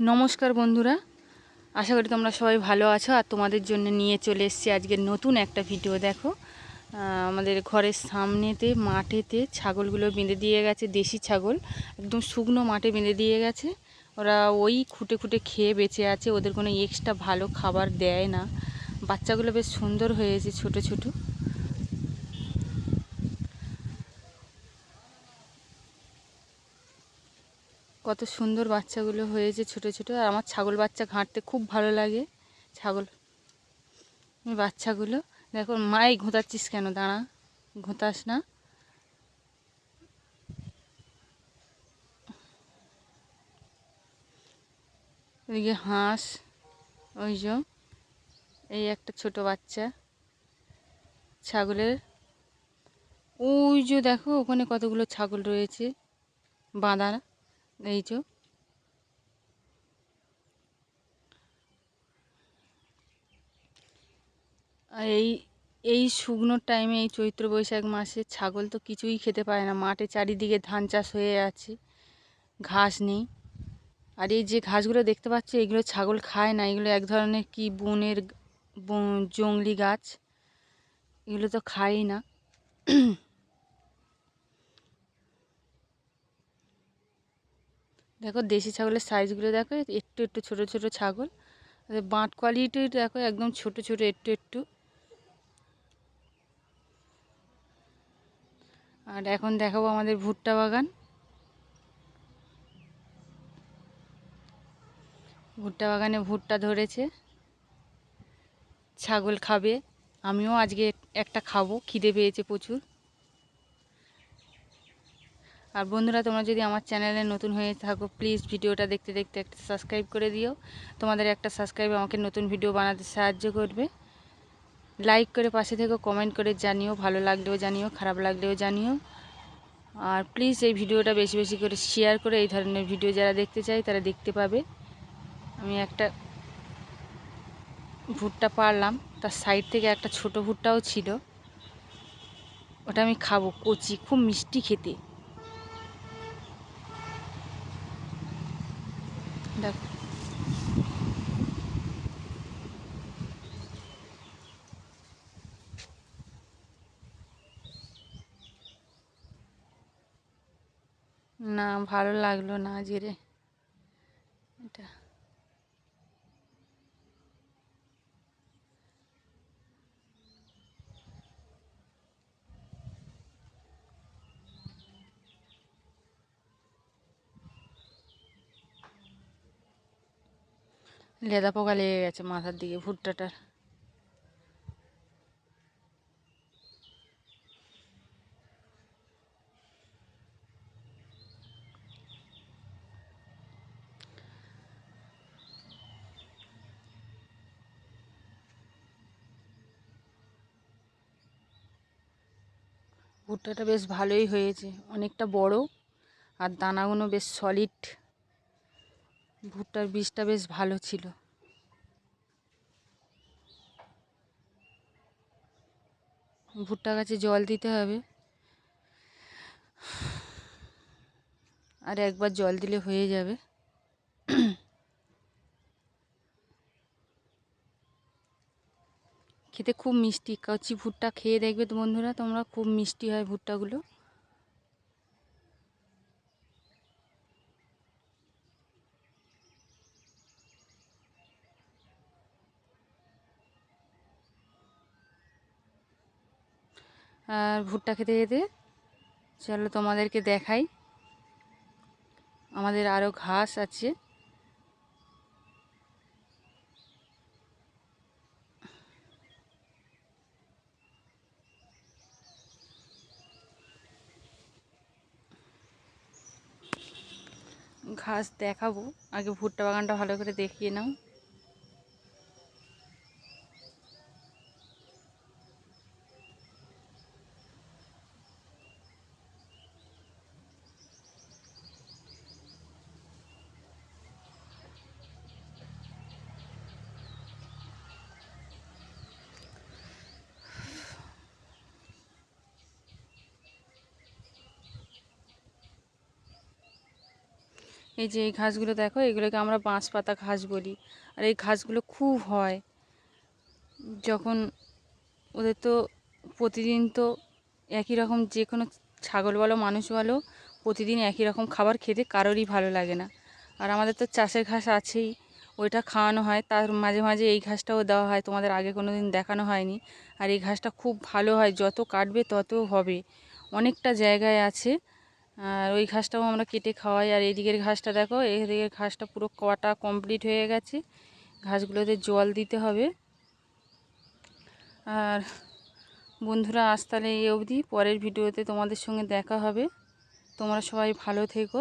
নমস্কার বন্ধুরা। আশা করি তোমরা সবাই ভালো আছো আর তোমাদের জন্য নিয়ে চলে এসেছি আজকে নতুন একটা ভিডিও, দেখো। আমাদের ঘরের সামনেতে, মাঠেতে ছাগলগুলো বেঁধে দিয়ে গেছে, দেশি ছাগল। একদম শুকনো মাঠে বেঁধে দিয়ে গেছে। ওরা ওই খুঁটে খুঁটে খেয়ে বেঁচে আছে, ওদের কোনো এক্সট্রা ভালো খাবার দেয় না। বাচ্চাগুলো বেশ সুন্দর হয়েছে, ছোট ছোট। কত সুন্দর বাচ্চাগুলো হয়েছে ছোট ছোট। আর আমার ছাগল বাচ্চা ঘাঁটতে খুব ভালো লাগে। ছাগল বাচ্চাগুলো। দেখো, মাই, ঘোঁতাচ্ছিস কেন? দাঁড়া, ঘোঁতাস না। ওইদিকে হাঁস, ওই যে এই একটা ছোট বাচ্চা। ছাগলের, ওই যে দেখো, ওখানে কতগুলো ছাগল রয়েছে। বাঁধা এই যে। এই এই শুকনোর টাইমে এই চৈত্র বৈশাখ মাসে ছাগল তো কিছুই খেতে পারে না। মাঠে চারিদিকে ধান চাষ হয়ে আছে, ঘাস নেই। আর এই যে ঘাসগুলো দেখতে পাচ্ছ, এগুলো ছাগল খায় না। এগুলো এক ধরনের কি বনের জংলি গাছ। এগুলো তো খায়ই না। দেখো দেশি ছাগলের সাইজগুলো দেখো, একটু একটু ছোট ছোট ছাগল। বাঁট কোয়ালিটি দেখো একদম ছোট ছোট, একটু একটু। আর এখন দেখাবো আমাদের ভুট্টা বাগান। ভুট্টা বাগানে ভুট্টা ধরেছে। ছাগল খাবে। আমিও আজকে একটা খাব, খিদে পেয়েছে প্রচুর। আর বন্ধুরা, তোমরা যদি আমার চ্যানেলে নতুন হয়ে থাকো প্লিজ ভিডিওটা দেখতে দেখতে একটা সাবস্ক্রাইব করে দিও। তোমাদের একটা সাবস্ক্রাইব আমাকে নতুন ভিডিও বানাতে সাহায্য করবে। লাইক করে পাশে থেকে কমেন্ট করে জানিও, ভালো লাগলেও জানিও, খারাপ লাগলেও জানিও। আর প্লিজ এই ভিডিওটা বেশি বেশি করে শেয়ার করে এই ধরনের ভিডিও যারা দেখতে চাই তারা দেখতে পাবে। আমি একটা ভুট্টা পারলাম, তার সাইড থেকে একটা ছোট ভুট্টাও ছিল। ওটা আমি খাব, কচি, খুব মিষ্টি খেতে। দেখো। না ভালো লাগল না জিরে লেদা পোকা লেগে গেছে মাথার দিকে ভুট্টাটার। ভুট্টাটা বেশ ভালোই হয়েছে, অনেকটা বড় আর দানাগুলো বেশ সলিড ভুট্টার বীজটা বেশ ভালো ছিল। ভুট্টা গাছে জল দিতে হবে। আর একবার জল দিলে হয়ে যাবে। খেতে খুব মিষ্টি। কচি ভুট্টা খেয়ে দেখবে তো বন্ধুরা, তোমরা খুব মিষ্টি হয় ভুট্টাগুলো। আর ভুট্টা খেতে খেতে চলো তোমাদেরকে দেখাই। আমাদের আরও ঘাস আছে। ঘাস দেখাবো। আগে ভুট্টা বাগানটা ভালো করে দেখিয়ে নাও। এই যে এই ঘাসগুলো দেখো, এগুলোকে আমরা বাঁশ পাতা ঘাস বলি। আর এই ঘাসগুলো খুব হয়। যখন ওদের তো প্রতিদিন তো একই রকম যে কোনো ছাগল বলো, মানুষ বলো, প্রতিদিন একই রকম খাবার খেতে কারোরই ভালো লাগে না। আর আমাদের তো চাষের ঘাস আছেই, ওইটা খাওয়ানো হয়। তার মাঝে মাঝে এই ঘাসটাও দেওয়া হয়, তোমাদের আগে কোনো দিন দেখানো হয়নি। আর এই ঘাসটা খুব ভালো হয়, যত কাটবে তত হবে। অনেকটা জায়গায় আছে আর ওই ঘাসটাও আমরা কেটে খাওয়াই। আর এদিকের ঘাসটা দেখো, এদিকের ঘাসটা পুরো কটা কমপ্লিট হয়ে গেছে। ঘাসগুলোতে জল দিতে হবে। আর বন্ধুরা, আজ তাহলে এই অবধি। পরের ভিডিওতে তোমাদের সঙ্গে দেখা হবে। তোমরা সবাই ভালো থেকো।